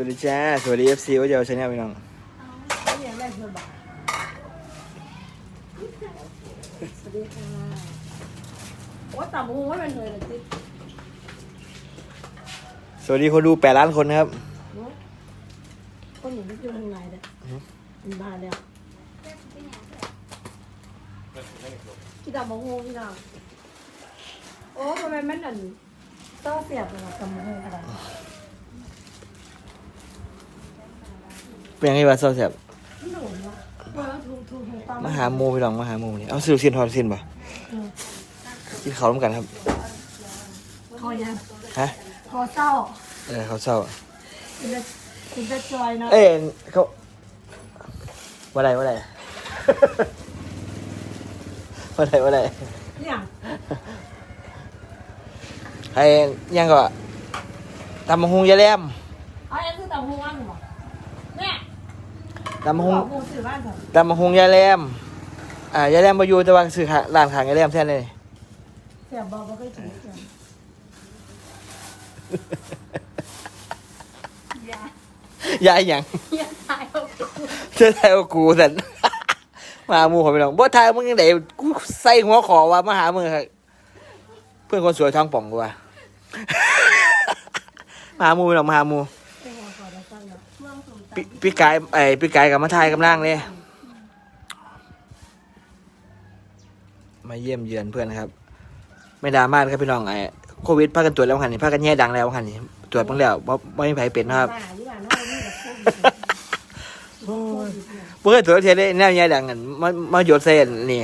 วัสดีจ้า สวัสดีเอฟซีว่าเดียวชาแนลพี่น้องไม่ยังได้เพื่อนบ้านสวัสดีค่ะโอ้ต่ำหูว่ามันเหรือซิสวัสดีคนดูแปดล้านคนนะครับ คนหนูอยู่ทางไหนเด้อมีบานแล้วกี่ต่ำหูพี่น้องโอ้ทำไมมันอันต้องเสียบเลยต่ำหูอะไร เป็นยังไงวะเศร้าแสบหนูเนาะเออถูกถูกถูกตามมาหาโมพี่น้องมาหาโมนี่เอาซื้อลูกชิ้นทอดลูกชิ้นป่ะกินข้าวร่วมกันครับคอยังฮะคอเศร้าเออเขาวเศร้าคุณจะคุณจะจอยเนาะเอ้ยเขาว่าไรว่าไร ว่าไรว่าไรเนี่ยใครยังก็ตำมะฮุงยายแหลม เอาอันคือต่ำหูอันหรอเนี่ย ตำมะฮุงหูสื่อบ้านเถอะตำมะฮุงยายแหลมอ่ายายแหลมมาอยู่แต่ว่าซื้อขาร้านขายยายแหลมแท้เลยเสียบบอกว่าเคยถูกเสียบยายายหยังยายตายเอาไปเธอไทยว่ากูสันมาหาหมูเขาไปลองบ่ทายมึงยังไงกูใส่หัวขอว่ามาหามึงครับเพื่อนคนสวยท้องป่องกูว่ามาหาหมูไปลองมาหาหมู เมืองสูงปิพี่กายไอ้พี่กายกับมาทายกำลังเลยมาเยี่ยมเยือนเพื่อนนะครับ ไม่ดราม่านะครับพี่น้องไอ้โควิดพากันตรวจแล้วหันนี่พากันแย่ดังแล้วหันนี่ตรวจเพิ่งแล้วบ่ไม่มีไผเป็นนะครับบ้าอยู่บ้านน้องนี่แบบโควิดโควิดเนี่ยเพื่อนตรวจเทียนได้แนวแย่ดังกันมามาโยนใส่อันนี่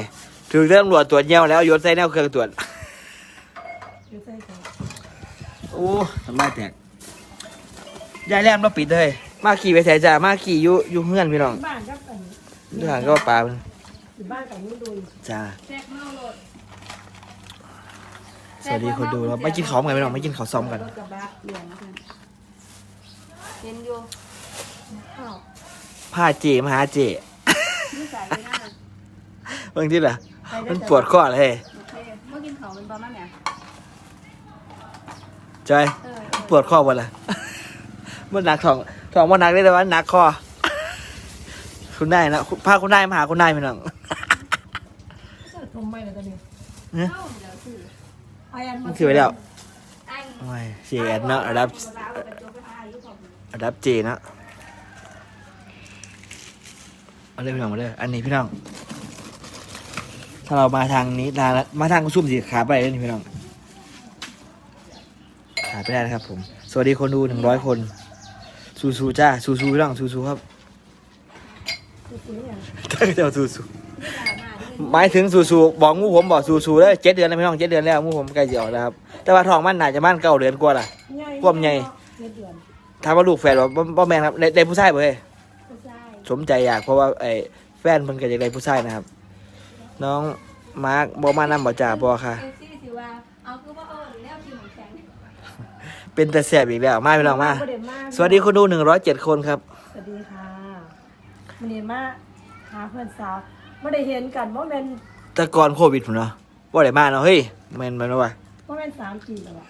ถือตำรวจตรวจเยี่ยวแล้วโยนใส่แนวเครื่องตรวจอยู่ใส่กันโอ้ทำได้แตกยายแรมเราปิดเลย มาขี่ไปแถจ้ามาขี่อยู่อยู่เฮือนพี่น้องบ้านก็เป็นด้วยกันก็ปลาเพิ่นอยู่บ้านกับนี่ดูจ้าแซ่บเมาโลดสวัสดีคนดูแล้วไม่กินข้าวกันพี่น้องไม่กินข้าวซ้อมกันรถกระบะเหลืองนะเพื่อนเห็นอยู่ข้าวผ้าเจมาหาเจนี่ใส่ไปหน้าเบิ่งที่ล่ะไปได้มันแต่ปวดข้อเลยโอเคเมื่อกินเขาเป็นประมาณไหนจอยเออ ปวดข้อบ่ล่ะมันหนักท้อง ท้องมันหนักได้แต่ว่าหนักคอคุณนายนะพาคุณนายมาหาคุณนายพี่น้องเสื้อทมไม่เลยตอนนี้เนี่ยเข้าเดี๋ยวคือไอ้อันมันคือไปแล้วอันโอ้ยเจแอนเนาะระดับระดับเจเนาะเอาเลยพี่น้องมาเลยอันนี้พี่น้อง ถ้าเรามาทางนี้ทางมาทางกุซุ่มสีขาไปเลยนี่พี่น้องขาไปได้นะครับผม สวัสดีคนดูหนึ่งร้อยคน ซูซูจ้าซูซูพี่น้องซูซูครับคือคืออย่างตั้งแต่ซูซูหมายถึงซูซูบอกงูผมบอกซูซูเลยเจ็ดเดือนแล้วพี่น้องเจ็ดเดือนแล้วงูผมใกล้จะออกแล้วครับแต่ว่าทองมันน่าจะมันเก้าเดือนกว่าล่ะความใหญ่เดือนเดือนถามว่าลูกแฟนบอกบ่แม่นครับได้ได้ผู้ชายบ่เฮ้ยก็ใช่สมใจอยากเพราะว่าไอ้แฟนเพิ่นก็อยากได้ผู้ชายนะครับ น้องมาร์คบ่มานำบ่จ่าบ่ค่ะเอซี่ถือว่าเอาคือว่าเออหรือแล้วกินของแข็ง เป็นแต่แสบอีกแล้วมาพี่น้องมา ประเด็นมากสวัสดีคนดู107คนครับ สวัสดีค่ะมันเห็นมาหาเพื่อนสาวไม่ได้เห็นกันว่าเป็นแต่ก่อนโควิดพุ่นเนาะบ่ได้มาเนาะเฮ้ยแม่นบ่เนาะวะว่าเป็นสามปีแล้วอะ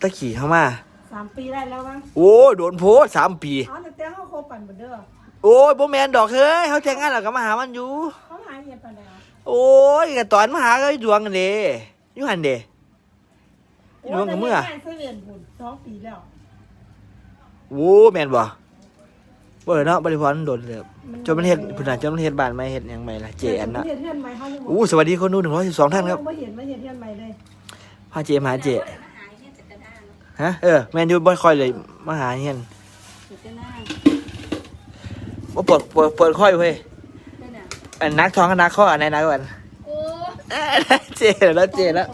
ตะขี่เข้ามาสามปีได้แล้วมั้งโอ้ยโดนโพสต์สามปี อ๋อแต่แต่เขาคบกันเหมือนเดิมโอ้ยบ่แม่นดอกเฮ้ยเขาแต่งงานแล้วก็มาหามันอยู่ เขาหาเงียบไปแล้วโอ้ยก็ตอนมาหาก็ดวงกันเด้อยู่หั่นเด้ อยู่กับเมื่อโแต่นี่งานเซเว่นพุ่นสองปีแล้ว โอ้แม่นบ่บ่เนาะบริพรโดนเลยจนมันเฮ็ดพุ่นน่ะจนมันเฮ็ดบ้านใหม่เฮ็ดหยังใหม่ล่ะเจอันเนาะเห็นเพื่อนไหมเขายังบอกอู้สวัสดีคนดู112ท่านครับไม่เห็นไม่เห็นเพื่อนไหมเลยพาเจมาหาเจมาหาเนี่ยจักรด้านฮะเออแมนยูบ่ค่อยเลยมาหาเฮียนจักรด้านบ่เปิดเปิดเปิดค่อยเว้ยนั่นน่ะอันนักท้องกับนักข้ออันไหนนักกว่ากันโอ้เอ้ยเจแล้วเจแล้ว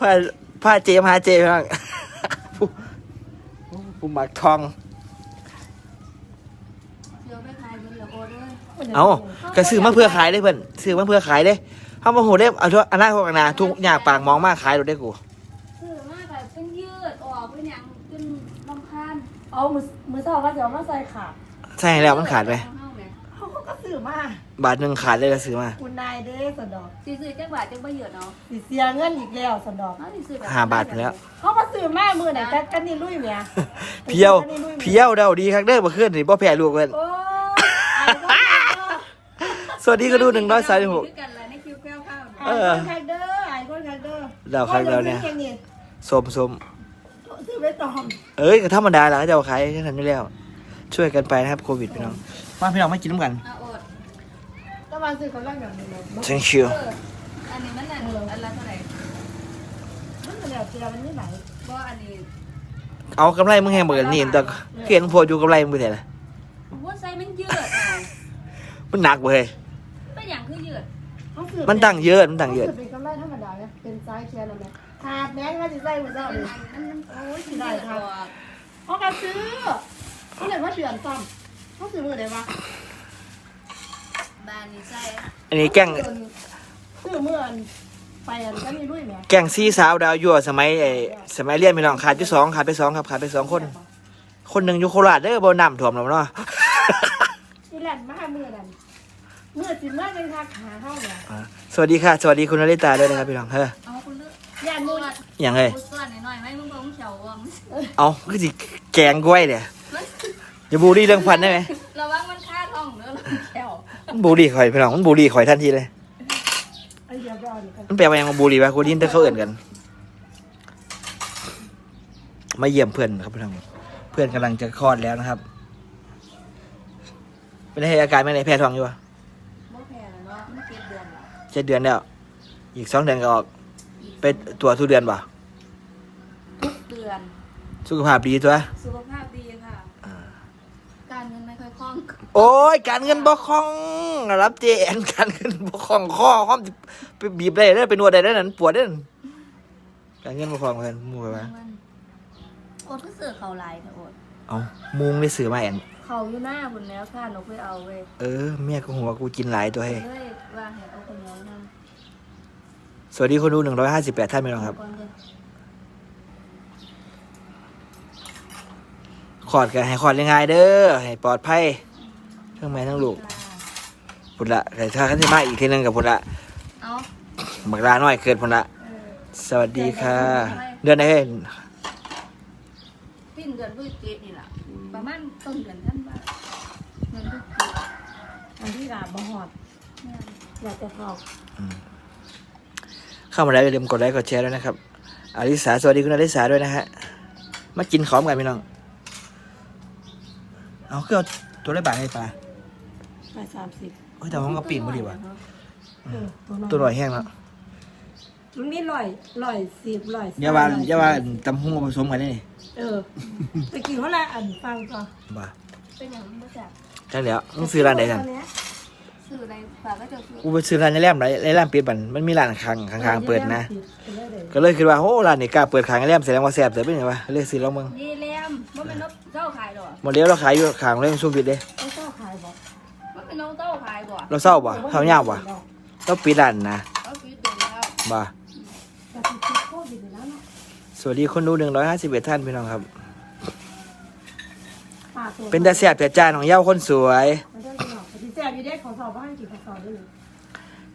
พา พาเจมาหาเจบ้างผู้ผู้มักทอง เดี๋ยวไปขายมันเหลือโอด้วยเอาก็ซื้อมาเพื่อขายได้เพิ่นซื้อมาเพื่อขายได้เฮามาโหได้เอาทั่วอนาคตข้างหน้าทุกอย่างปากมองมากขายรถได้กูซื้อมาแบบเป็นยืดออกเป็นอย่างเป็นลำคาญเอามือมือสองก็จะเอามาใส่ขาดใช่แล้วมันขาดไป เอาแม่เขา ก็ก็ซื้อมาบาทหนึ่งขาดเลยก็ซื้อมาคุณนายเด้อสะดอกสิซื้อจังหวัดจังบ่เหยือดเนาะสิเสียเงินอีกแล้วสะดอกเฮาสิซื้อแบบห้าบาทไปแล้ว เขาก็ซื้อมามือไหนแต่กันนี่ลุยเมียเพียวเพียวเดาดีครับเด้อบ่ขึ้นนี่บ่แพ้ลูกเพิ่นโอ้ยอายก็อายก็สวัสดีก็ดู136คือกันละในคิวแก้วข้าวอายคนแท็กเด้ออายคนแท็กเด้อเราครั้งเดียวเนี่ยอานี่ส้มส้มซื้อไว้ตอมเอ้ยก็ธรรมดาล่ะเขาจะเอาขายแค่นั้นอยู่แล้ว ช่วยกันไปนะครับโควิดพี่น้อง มาพี่น้องมากินน้ำกันอะอดตะวันซื้อคนแรกแบบนี้เลย thank you เอออันนี้มันน่ะอันละเท่าไหร่มันเป็นแบบเสียมันนี่ไหนบ่อันนี้เอากำไรมึงแห้งเบิดนี่แต่เขียนโพดอยู่กำไรมึงไปไหนล่ะหัวไซมันยืดอะมันหนักเว้ยเป็นอย่างคือยืดเขาซื้อมันตั้งเยอะมันตั้งเยอะขาซื้เป็นกำไรธรรมดาเนี่ยเป็นไซส์แค่นั้นแหละขาดแม้ก็จะใส่เหมือนเดิมเลยมันมันโอ้ยสิได้ครับเขาก็ซื้อเขาเลยว่าเดือนซ้ำ เขาซื้อมือไหนวะบ้านนี่ใส่อันนี้แกล้งซื้อเมื่ออันไปอันก็มีลุยแหม่แกล้งซี่สาวดาวยั่วสมัยไอ้สมัยเรียนพี่น้องขาดที่สองขาดไปสองครับขาดไปสองคน คนหนึ่งอยู่โคราชเด้อบ่น้ำท่วมแล้วเนาะที่แลนด์มาหามือนั่นมือสิเมื่อจังทักหาเข้าเนี่ยอ่าสวัสดีค่ะ สวัสดีคุณนริตาด้วยนะครับพี่น้องเฮ้อเอาคุณเลือกย่านมูมูนดอย่างไรมูดส่วนหน่อยๆไหมมึงบ่มึงเขียวว่ะมึงเอาคือสิแกงกล้วยเนี่ย อย่าบูลลี่เรื่องฟันได้ไหมระวังมันคาท้องเด้อเขียวมันบูลลี่ข่อยพี่น้องมันบูลลี่ข่อยทันทีเลย ไอ้เดียวไปเอานี่กันมันแปลว่าหยังมาบูลลี่วะกูได้ยินแต่เขาเอื่นกัน มาเยี่ยมเพื่อนครับพี่น้องเพื่อนกำลังจะคลอดแล้วนะครับ เป็นไงอาการเป็นไงแพ้ท้องอยู่วะบ่แพ้แล้วเนาะมันเก็บเดือนละเจ็ดเดือนแล้ว อีกสองเดือนก็ออกไปตัวจทุกเดือนป่ะทุกเดือน สุขภาพดีตัว สุขภาพดีค่ะ การเงินไม่ค่อยคล่องโอ้ยการเงินบ่คล่องรับเจนการเงินบ่คล่องข้อข้อมไปบีบได้ได้อไปนวดได้ได้อนั่นปวดได้อนั่นการเงินบ่คล่องเพื่อนมูไปวะมันโอดก็เสือเขาลายเถอะโอดเอามุงได้สื่อมาแอนเขาอยู่หน้าคุณแล้วค่ะหนูไปเอาเว้ยเออเมียก็หัวกูกินหลายตัวให้เลยว่าให้เอาคนน้อยนั่งสวัสดีคนดูหนึ่งร้อยห้าสิบแปดท่านพี่น้องครับ ก่อนเด้อ ขอดกันให้ขอดง่ายๆเด้อให้ปลอดภัยทั้งแม่ทั้งลูกจ้าพุ่นละแต่ถ้าคันที่มาอีกทีหนึงกับพุ่นละเอาบักลาน้อยเกิดพุ่นละเออสวัสดีค่ะ เดือนไหนเฮ้ยสิ้นเดือนพฤศจิกายนนี่แหละประมาณต้นเดือนท่านว่าเดือนพฤศจิกายนอันที่ลาบ่หอดเนี่ยอยากจะเข้าเข้ามาแล้วอย่าลืมกดไลค์กดแชร์ด้วยนะครับอลิสาสวัสดีคุณอลิสาด้วยนะฮะมากินของกันพี่น้อง เอาคือเอาตัวได้บาทให้ปลาไปสามสิบเฮ้ยแต่ว่ามันก็ปีนพอดีว่ะเออตัวน้อยตัวหน่อยแห้งแล้วตรงนี้ลอยลอยสิบลอยอย่าว่าลอย่าว่าตำหุ้งผสมกันนี่เออตะกี้เขาละอันฟังก่อนบ้าเป็นอย่างนี้จ้ะใช่แล้วมึงซื้อร้านไหนกันซื้ออะไรฝากก็จะซื้อกูไปซื้อร้านในแรมไรในแรมปิดบันมันมีร้านข้างข้างๆเปิดนะเก็เลยคิดว่าโอ้ร้านนี้กล้าเปิดขายในแรมแสดงว่าแซ่บเสือเป็นไงวะเลยซื้อแล้วมึงยี่เลี้ยมว่าเป็นนกเจ้าขาย หรอหมดเลี้ยวเราขายอยู่ข้างเรื่องซูบิดเด้ไม่ชอบขายบอกว่าเป็นนกเจ้าขายบ่เราเศร้าป่ะเท่าเงาป่ะต้องปิดร้านนะก็คือเดือนแล้วบ้าแต่ติดโควิดอยู่แล้วเนาะสวัสดีคนดูหนึ่งร้อยห้าสิบเอ็ดท่านพี่น้องครับ ปากตัวเป็นตาแซ่บแต่จ้าของเย้าคนสวยไม่ได้กินหรอกแต่ที่แซ่บอยู่ได้ขอสอบบ้านกี่ขอสอบได้เลย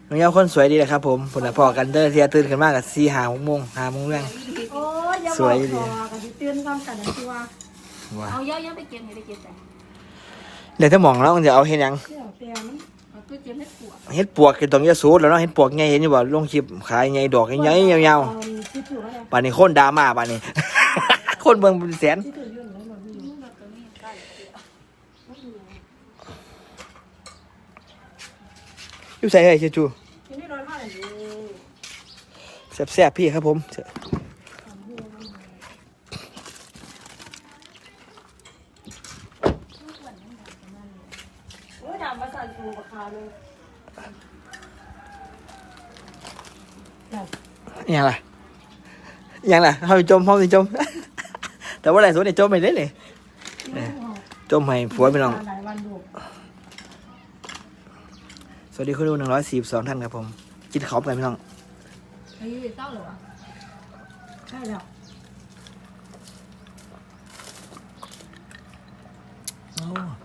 น้องเย้าคนสวยดีแหละครับผมผลพอกันเด้อเทียตื่นขึ้นมากกับสี่หาหกโมงหาโมงเรื่อง โอ้ยอย่าสบอวยกดีขอกันที่เตือนความกันนะที่ว่า ว้าเอาเยอะๆไปเก็บให้ได้เก็บแต่เดี๋ยวถ้ามองแล้วมันจะเอาเห็นยังเที่ยวเตียมันเอาไปเก็บให้ปวดเห็ดปวกคือตรงยาสูดแล้วเนาะเห็ดปวกไงเห็นอยู่บ่ลงคลิปขายไงดอกไงยาวคิดอยู่แล้วๆป่านนี้คนดราม่าป่านนี้คนเบิ่งเป็นแสนคิดอยู่ยุ่นแล้วมันไม่อยู่มันก็มีใกล้เดียวอยู่ใส่เฮ้ยเชจู ที่นี่ร้อนมากเลย แซ่บๆพี่ครับผม โอ้ยดำมาสั่นสูราคาเลย อ ยังล่ะอยังล่ะเฮาสิจมเฮาสิจม แต่ว่าอะไรสุดเนี่ยจมไม่ได้เลยจมให้ผัวพี่น้อง หลายวันดูสวัสดีคุณดูหนึ่งร้อยสี่สองท่านครับผมกินข้าวกันพี่น้อง เฮ้ยเศร้าเหรอวะใช่แล้วโอ้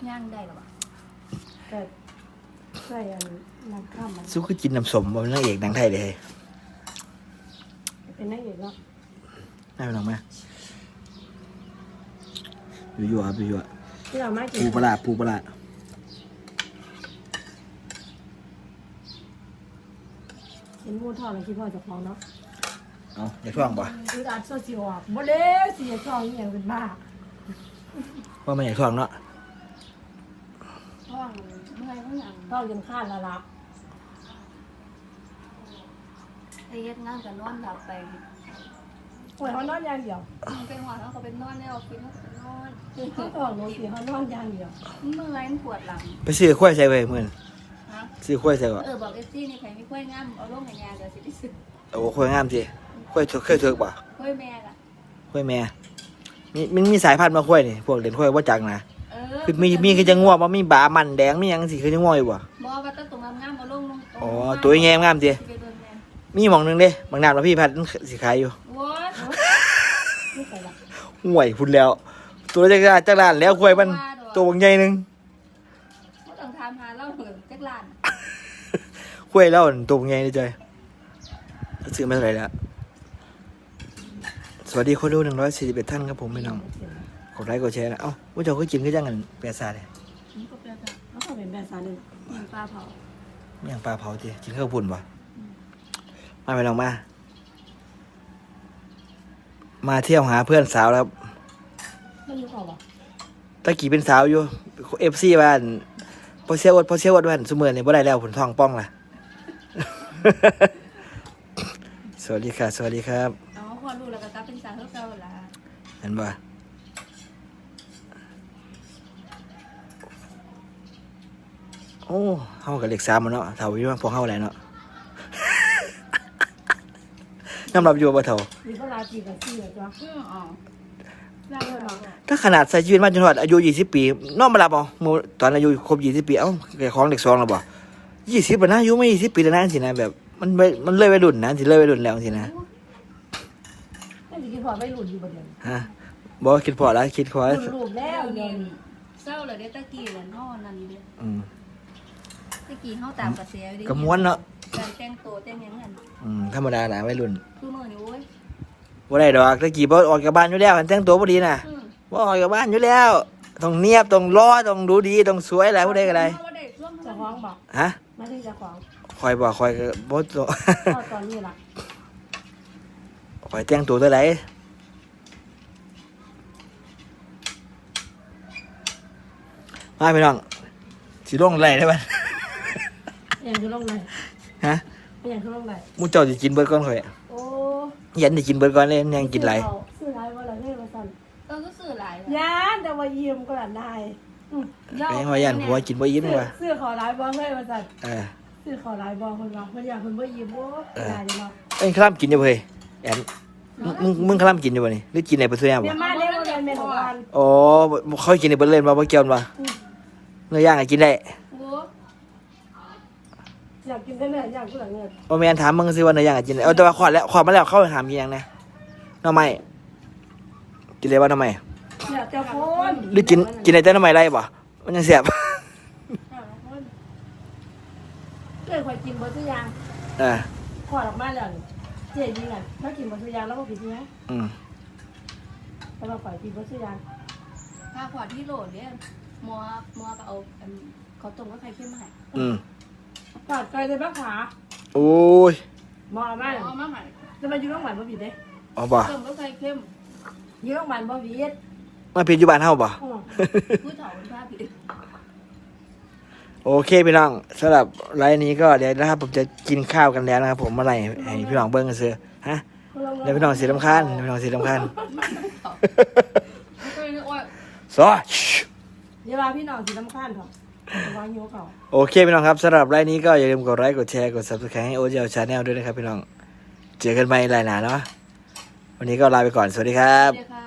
ย่างได้เหรอวะแต่ใส่อันน้ำข้ามมันสู้คือกินน้ำสมบ่เป็นนางเอกหนังไทยเลย เป็นนักเอกเนาะได้ไหมน้องแม่อยู่อยู่ครับอยู่อยู่ที่เราไม่กิปูนปลาร้าปูปลาร้ากินหมูทอดแล้วคิดพ่อจะฟ้องเนาะเอาอย่าท่วงป่ะคืออาจโซเชียลอะบ่เด้เสียช่องอหย่างเป็นบ้าว่ามันอย่าท่วงเนาะห้องเมื่อยเมื่อยท้องจนข้านและละ ไอ้เฮ็ดงานกับนอนหลับไปโอ้ยเขานอนอย่างเดียวมันเป็นหัวเขาก็เป็นนอนในออฟฟิศเขาก็เป็นนอนเขาท้องหนูสิเขานอนอย่างเดียวเมื่อยมันปวดหลังไปซื้อข้วยใส่ไว้มื่อนฮะซื้อข้วยใส่ก่อนเออบอกเอฟซีนี่ใครไม่ค่อยงามเอาลงให้ยาเดี๋ยวสิได้ซื้อโอ้ข้วยงามสิข้วยเถกเคยเถกป่ะค่อยแม่ล่ะข้วยแม่มีมันมีสายพันธุ์มาข้วยนี่พวกเด่นข้วยว่าจังนะเออคือมีมีคือจะง่วงว่ามีบามันแดงมีหยังสิคือจะง่วงอยู่บ่บอกว่าแตั้งตรงงามๆเอาลงลงอ๋อตัวแง่งามสิไปเบิ่งแม่มีหมองหนึงเด้บางนานว่าพี่พัดมันสิขายอยู่โว้ยไม่ใส่ละ ห่วยพุ่นแล้ว ตัวจักรานจักรานแล้วข้วยมัน ตัวบางใหญ่หนึงบ่ต้องถามหาเล่าเหินจักล้านข้วยแล้วตัวบางใหญ่เลยจ้อยซื้อมาเท่าไหร่แล้วสวัสดีคนดู141ท่านครับผมพี่น้องกดไลค์กดแชร์นะเอ้าว่าเจ้าก็กินก็จังกันแปดซาเลยมันก็เปรี้ยวเขาก็เป็นแบบสารหนึ่งๆกินปลาเผา ไม่อย่างปลาเผาทีกินข้าวปุ่นปะ มาไปลองมา มาเที่ยวหาเพื่อนสาวแล้วครับไม่รู้เขาบอกตะกี้เป็นสาวอยู่เอฟซีบ้านพอเชียวอดพอเชียวอดบ้านสมือนี่บ่ได้แล้วผลทองป้องล่ะ สวัสดีค่ะ สวัสดีครับเอาพอรู้แล้วก็กลับเป็นสาวเก่าๆล่ะเห็นบ่โอ้เฮากับเล็กสามมันเนาะเท่าอยู่ว่าพวกเฮาแหละเนาะ น้ำรับอยู่บ่เท่ามีเขาลาจีกับซี่เหรอจ๊ะอืออ๋อได้เท่าไหร่ถ้าขนาดใส่ชีวิตมาจนถึงอายุยี่สิบปีนอกมารับเอาหมู่ตอนอายุครบยี่สิบปีเอ้าแกของเด็กสองแล้วบ่ยี่สิบนะอายุไม่ยี่สิบปีแล้วนะสินะแบบ มันไม่มันเลยวัยรุ่นนะสิเลยวัยรุ่นแล้วสินะไม่ได้คิดพอไม่หลุดอยู่ประเดี๋ยวฮะบอกคิดพอแล้วคิดพอหแล้วลุดรูปแล้วเดี๋เดี๋ยยววนี้นี้เศร้าเลยเด้ตะกี้เลยนอนนั่นเด้อืมตะกี้เฮาตามกระแสอยู่เด้กระม้วนเนาะ การแต่งตัวแต่งหยังนั่นอืมธรรมดานะวัยรุ่นคือมื้อนี้โอ้ยบ่ได้ดอกตะกี้บ่ออกจากบ้านอยู่แล้วแต่งตัวบ่ดีนะอือบ่ออกจากบ้านอยู่แล้วต้องเนียบต้องรอต้องดูดีต้องสวยอะไรผู้ใดก็ได้เฮาบ่ได้ช่วงจะฟ้องบอกฮะไม่ได้จะฟ้องคอยบอกคอยก็บ่ต้องพอตอนนี้ล่ะคอยแต่งตัวตัวไหนมาพี่น้องสิลงไหลได้ป่ะอย่างคือลงไหน ฮะอย่างคือลงไหนหมูเจ้าจะกินเบิดก่อนข่อยโอ้ยันจะกินเบิดก่อนเลยยังกินไหลายซื้อไรว่าอะไรเรื่องมาสั่นเออก็ซื้อหลายยานแต่ว่ายิ้มก็หลานได้อืมไปให้ว่ายันผัวกินบ่ยิ้มซื้อว่ะซื้อขอร้ายบอลเลยมาสั่นเออซื้อขอร้ายบอลคนว่ามันอยากคนว่ายิ้มโอ้ได้เนาะเอ้ยคลำกินอยู่เฮ้ยแอนมึงมึงคลำกินอยู่บ่นี่หรือกินในประตูย่างเมีบ่ยมาเด้ว่าเป็นเมนของวันอ๋อเขากินในเบิดเล่นบ่บ่เกี่ยวบ่เนื้อย่างก็กินได้โอ้อยากกินได้ เลยอยากกินหลังเงินบ่แม่นถามมึงซิว่าเนื้อย่างก็กินได้เอาแต่ว่าขอดแล้วขอดมาแล้วเข้าไปถามกินหยังนะหน่อไม้กินได้บ่หน่อไม้อยากจะคนหรือกินกินได้แต่หน่อไม้ไรบ่มันยังแซ่บเกิดคอยกินบะทุยางเออขอดออกมาแล้วเจ๊ยิงอะถ้ากินบะทุยางแล้วก็ผิดใช่ไหมอืมแล้วเราปล่อยกินบะทุยางถ้าขวดที่โหลดเนี่ยหมัวหมัวก็เอาอันเขาต้มก็ใครเข้มมาให้อืม ปอดไกลเลยบ้าขาโอ้ยมอมากเอามาให้จะมาอยู่โรงพยาบาลบ่ผิดเด้เอ๋อบ่ต้มก็ใครเข้มอยู่โรงพยาบาลบ่ผิดมาผิดอยู่บ้านเฮาบ่อืมผู้เฒ่าเป็นผ้าผิดโอเคพี่น้องสำหรับไลน์นี้ก็เดี๋ยวนะครับ ผมจะกินข้าวกันแล้วนะครับ ผมมาไล่ให้พี่น้องเบิ้งกันเสือฮะเดี๋ยวพี่น้องเสียลำคาญเดี๋ยวพี่น้องเสียลำคาญไม่เคยนึกว่าซอเดี๋ยวลาพี่น้องสีน้ำข้านเถอะ วางโยเขาโอเคพี่น้องครับสำหรับไลน์นี้ก็อย่าลืมกดไลค์กดแชร์กด subscribe ให้โอเจลชาแนลด้วยนะครับพี่น้อง เจอกันใหม่ไลน์หนาเนาะวันนี้ก็ลาไปก่อนสวัสดีครับ เดี๋ยวค่ะ